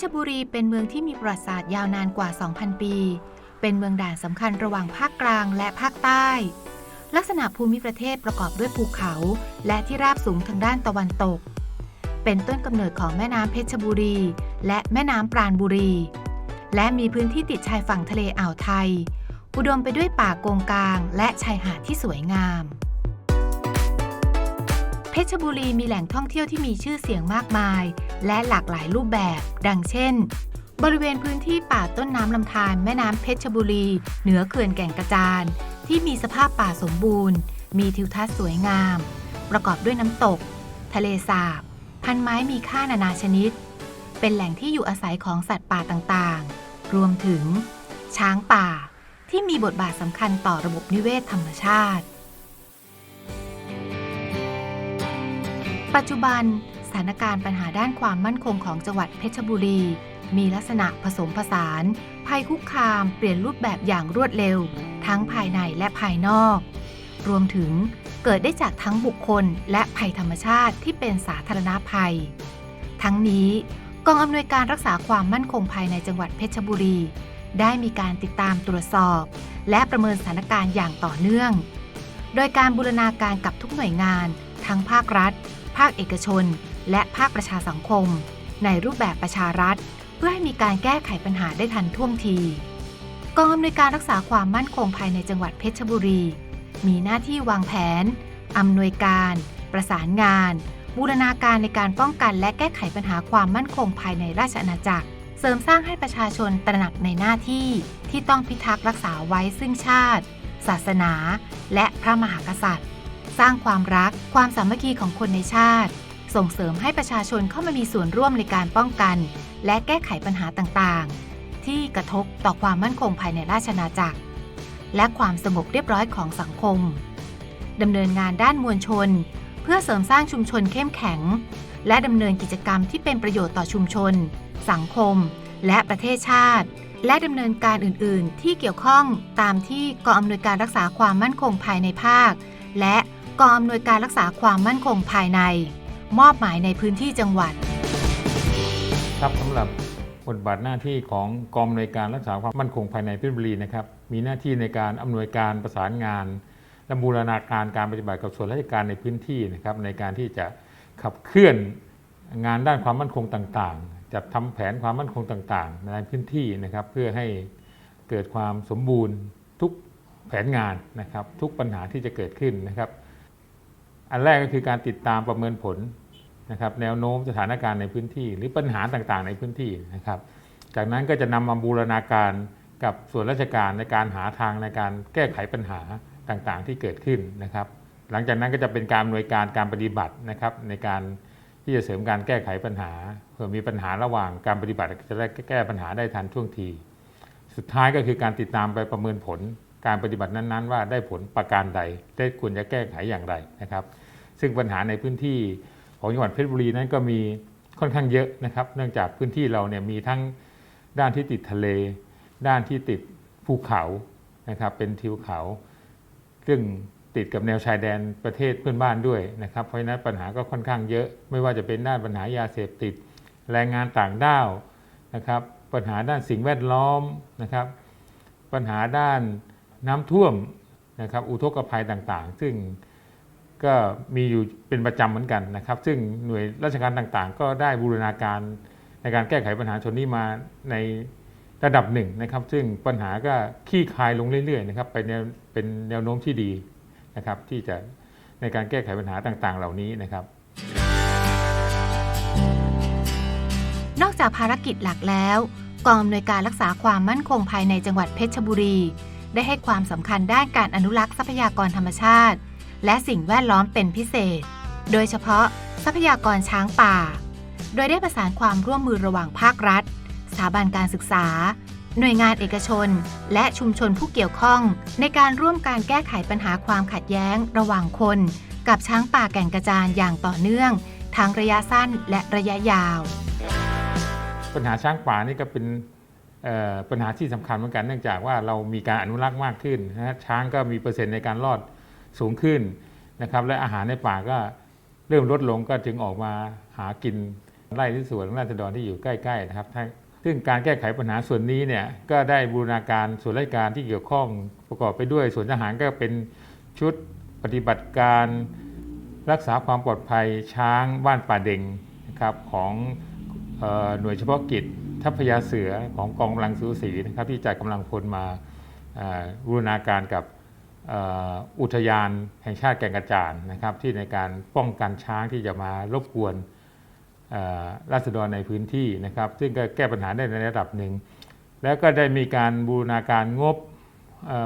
ชรบุรีเป็นเมืองที่มีประวัติศาสตร์ยาวนานกว่า 2,000 ปี เป็นเมืองด่านสำคัญระหว่างภาคกลางและภาคใต้ ลักษณะภูมิประเทศประกอบด้วยภูเขา และที่ราบสูงทางด้านตะวันตก เป็นต้นกำเนิดของแม่น้ำเพชรบุรี และแม่น้ำปราณบุรี และมีพื้นที่ติดชายฝั่งทะเลอ่าวไทย อุดมไปด้วยป่าโกงกาง และชายหาดที่สวยงาม เพชรบุรีมีแหล่งท่องเที่ยวที่มีชื่อเสียงมากมาย และหลากหลายรูปแบบ ดังเช่น บริเวณพื้นที่ป่าต้นน้ำลำธารแม่น้ำเพชรบุรี เหนือเขื่อนแก่งกระจาน ที่มีสภาพป่าสมบูรณ์ มีทิวทัศน์สวยงาม ประกอบด้วยน้ำตก ทะเลสาบ พันไม้มีค่านานาชนิด เป็นแหล่งที่อยู่อาศัยของสัตว์ป่าต่างๆ รวมถึง ช้างป่า ที่มีบทบาทสำคัญต่อระบบนิเวศธรรมชาติ ปัจจุบันสถานการณ์ปัญหาด้านความมั่นคงของจังหวัดเพชรบุรี มีลักษณะผสมผสาน ภัยคุกคามเปลี่ยนรูปแบบอย่างรวดเร็ว ทั้งภายในและภายนอก รวมถึงเกิดได้จากทั้งบุคคลและภัยธรรมชาติที่เป็นสาธารณภัย ทั้งนี้กองอำนวยการรักษาความมั่นคงภายในจังหวัดเพชรบุรี ได้มีการติดตามตรวจสอบ และประเมินสถานการณ์อย่างต่อเนื่อง โดยการบูรณาการกับทุกหน่วยงาน ทั้งภาครัฐ ภาคเอกชน และภาคประชาสังคม ในรูปแบบประชารัฐ เพื่อให้มีการแก้ไขปัญหาได้ทันท่วงทีกองอำนวยการรักษาความมั่นคงภายในจังหวัดเพชรบุรี มีหน้าที่วางแผนอำนวยการ ประสานงาน บูรณาการในการป้องกันและแก้ไขปัญหาความมั่นคงภายในราชอาณาจักร เสริมสร้างให้ประชาชนตระหนักในหน้าที่ที่ต้องพิทักษ์รักษาไว้ซึ่งชาติ ศาสนา และพระมหากษัตริย์ สร้างความรัก ความสามัคคีของคนในชาติ ส่งเสริมให้ประชาชนเข้ามามีส่วนร่วมในการป้องกัน และแก้ไขปัญหาต่างๆ ที่กระทบต่อความมั่นคงภายในราชอาณาจักร และความสงบเรียบร้อยของสังคมดำเนินงานด้านมวลชน เพื่อเสริมสร้างชุมชนเข้มแข็ง และดำเนินกิจกรรมที่เป็นประโยชน์ต่อชุมชน สังคม และประเทศชาติ และดำเนินการอื่น ๆ ที่เกี่ยวข้องตามที่กองอำนวยการรักษาความมั่นคงภายในภาค และ กองอำนวยการรักษาความมั่นคงภายใน มอบหมายในพื้นที่จังหวัด ครับสำหรับบทบาทหน้าที่ของกองอำนวยการรักษาความมั่นคงภายในเพชรบุรีนะครับมีหน้าที่ในการอำนวยการประสานงานและบูรณาการการปฏิบัติกับส่วนราชการในพื้นที่นะครับในการที่จะขับเคลื่อนงานด้านความมั่นคงต่างๆ จัดทำแผนความมั่นคงต่างๆ ในพื้นที่นะครับเพื่อให้เกิดความสมบูรณ์ทุกแผนงานนะครับทุกปัญหาที่จะเกิดขึ้นนะครับ อันแรกก็คือการติดตามประเมินผลนะครับแนวโน้มสถานการณ์ในพื้นที่ หรือปัญหาต่างๆ ในพื้นที่นะครับ จากนั้นก็จะนำมาบูรณาการกับส่วนราชการในการหาทางในการแก้ไขปัญหาต่างๆ ที่เกิดขึ้นนะครับ หลังจากนั้นก็จะเป็นการอำนวยการการปฏิบัตินะครับ ในการที่จะเสริมการแก้ไขปัญหาเผื่อมีปัญหาระหว่างการปฏิบัติจะได้แก้ปัญหาได้ทันท่วงที สุดท้ายก็คือการติดตามไปประเมินผลการปฏิบัตินั้น ๆ ว่าได้ผลประการใด ได้ควรจะแก้ไขอย่างไรนะครับ ซึ่งปัญหาในพื้นที่ของจังหวัดเพชรบุรีนั้นก็มีค่อนข้างเยอะนะครับ เนื่องจากพื้นที่เราเนี่ยมีทั้งด้านที่ติดทะเล ด้านที่ติดภูเขานะครับเป็นทิวเขา ซึ่งติดกับแนวชายแดนประเทศเพื่อนบ้านด้วยนะครับเพราะฉะนั้นปัญหาก็ค่อนข้างเยอะ ไม่ว่าจะเป็นด้านปัญหายาเสพติด แรงงานต่างด้าวนะครับปัญหาด้านสิ่งแวดล้อมนะครับปัญหาด้านน้ำท่วมนะครับอุทกภัยต่างๆ ซึ่ง ก็มีอยู่เป็นประจำเหมือนกันนะครับ ซึ่งหน่วยราชการต่างๆ ก็ได้บูรณาการในการแก้ไขปัญหาชนนี้มาในระดับหนึ่งนะครับ ซึ่งปัญหาก็คลี่คลายลงเรื่อยๆนะครับไปแนเป็นแนวโน้มที่ดีนะครับ ที่จะในการแก้ไขปัญหาต่างๆ เหล่านี้นะครับ นอกจากภารกิจหลักแล้ว กองอำนวยการรักษาความมั่นคงภายในจังหวัดเพชรบุรี ได้ให้ความสำคัญด้านการอนุรักษ์ทรัพยากรธรรมชาติ และสิ่งแวดล้อมเป็นพิเศษ โดยเฉพาะทรัพยากรช้างป่า โดยได้ประสานความร่วมมือระหว่างภาครัฐ สถาบันการศึกษา หน่วยงานเอกชน และชุมชนผู้เกี่ยวข้อง ในการร่วมการแก้ไขปัญหาความขัดแย้ง ระหว่างคน กับช้างป่าแก่งกระจานอย่างต่อเนื่อง ทั้งระยะสั้นและระยะยาว ปัญหาช้างป่านี่ก็เป็นปัญหาที่สำคัญเหมือนกันเนื่องจากว่าเรามีการอนุรักษ์มากขึ้นนะฮะช้างก็มีเปอร์เซ็นต์ในการรอด สูงขึ้นนะครับ และอาหารในป่าก็เริ่มลดลงก็จึงออกมาหากินไร่ที่สวนราษฎรที่อยู่ใกล้ๆนะครับซึ่งการแก้ไขปัญหาส่วนนี้เนี่ยก็ได้บูรณาการส่วนราชการที่เกี่ยวข้องประกอบไปด้วยส่วนทหารก็เป็นชุดปฏิบัติการรักษาความปลอดภัยช้างบ้านป่าเด็งนะครับของออหน่วยเฉพาะกิจทัพพยาเสือของกองกำลังสูสีนะครับที่จัดกำลังพลมาบูรณาการกับ อุทยานแห่งชาติแก่งกระจานนะครับ ที่ในการป้องกันช้างที่จะมารบกวนราษฎรในพื้นที่นะครับ ซึ่งก็แก้ปัญหาได้ในระดับหนึ่ง แล้วก็ได้มีการบูรณาการงบ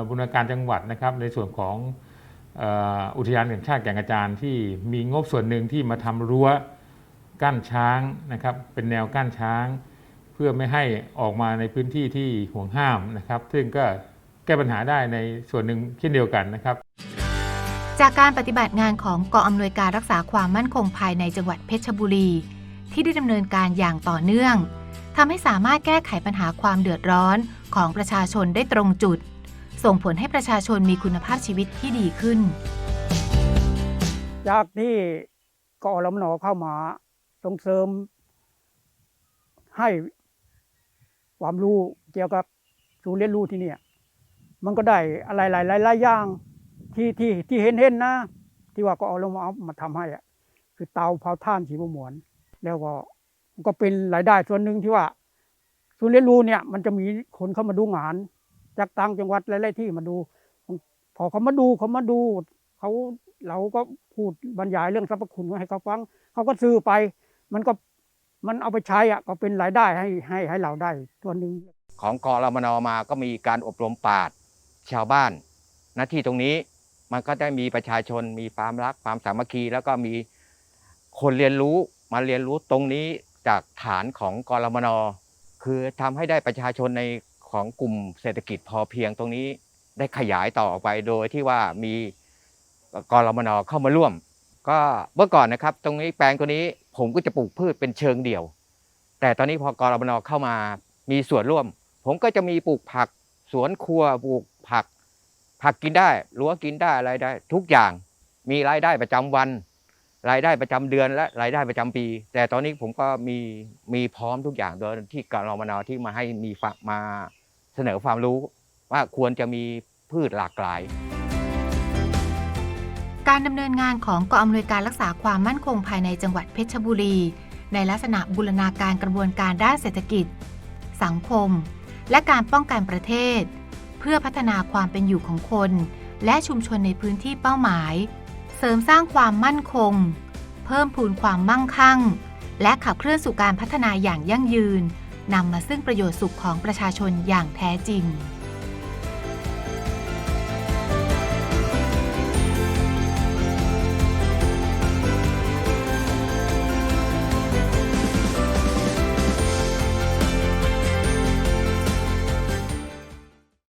บูรณาการจังหวัดนะครับ ในส่วนของอุทยานแห่งชาติแก่งกระจานที่มีงบส่วนหนึ่งที่มาทำรั้วกั้นช้างนะครับ เป็นแนวกั้นช้าง เพื่อไม่ให้ออกมาในพื้นที่ที่ห่วงห้ามนะครับ ซึ่งก็ แก้ปัญหาได้ในส่วนหนึ่งเช่นเดียวกันนะครับ จากการปฏิบัติงานของกองอำนวยการรักษาความมั่นคงภายในจังหวัดเพชรบุรี ที่ได้ดำเนินการอย่างต่อเนื่องทำให้สามารถแก้ไขปัญหาความเดือดร้อนของประชาชนได้ตรงจุด ส่งผลให้ประชาชนมีคุณภาพชีวิตที่ดีขึ้น จากที่กอรมนเข้ามาส่งเสริม ให้ความรู้เกี่ยวกับศูนย์เรียนรู้ที่เนี่ย มันก็ได้อะไรหลายหลายหลายอย่างที่ที่ที่เห็นเห็นนะ ที่ว่าก็เอาลงมาเอามาทำให้อะคือเตาเผาถ่านสีบหมวน แล้วก็ก็เป็นรายได้ส่วนหนึ่งที่ว่าศูนย์เรียนรู้เนี่ยมันจะมีคนเข้ามาดูงาน จากต่างจังหวัดหลายๆที่มาดู พอเขามาดูเขามาดูเขาเราก็พูดบรรยายเรื่องสรรพคุณให้เขาฟัง เขาก็ซื้อไป มันก็มันเอาไปใช้อะก็เป็นรายได้ให้ให้ให้เราได้ตัวหนึ่งของกอรมนมาก็มีการอบรมปาด ชาวบ้านหน้าที่ตรงนี้มันก็ได้มีประชาชนมีความรักความสามัคคี แล้วก็มีคนเรียนรู้มาเรียนรู้ตรงนี้จากฐานของกรมนคือทำให้ได้ประชาชนในของกลุ่มเศรษฐกิจพอเพียงตรงนี้ได้ขยายต่อออกไปโดยที่ว่ามีกรมนเข้ามาร่วม ก็เมื่อก่อนนะครับ ตรงนี้แปลงตัวนี้ผมก็จะปลูกพืชเป็นเชิงเดี่ยว แต่ตอนนี้พอกรมนเข้ามามีส่วนร่วม ผมก็จะมีปลูกผัก สวนครัวปลูก ผักกินได้รั้วกินได้อะไรได้ ทุกอย่างมีรายได้ประจำวัน รายได้ประจำเดือนและรายได้ประจำปี แต่ตอนนี้ผมก็มีมีพร้อมทุกอย่างโดยที่กรมนที่มาให้มีฝมาเสนอความรู้ว่าควรจะมีพืชหลากหลาย การดำเนินงานของกองอำนวยการรักษาความมั่นคงภายในจังหวัดเพชรบุรี ในลักษณะบูรณาการกระบวนการด้านเศรษฐกิจ สังคม และการป้องกันประเทศ เพื่อพัฒนาความเป็นอยู่ของคน และชุมชนในพื้นที่เป้าหมาย เสริมสร้างความมั่นคง เพิ่มพูนความมั่งคั่ง และขับเคลื่อนสู่การพัฒนาอย่างยั่งยืนนำมาซึ่งประโยชน์สุขของประชาชนอย่างแท้จริง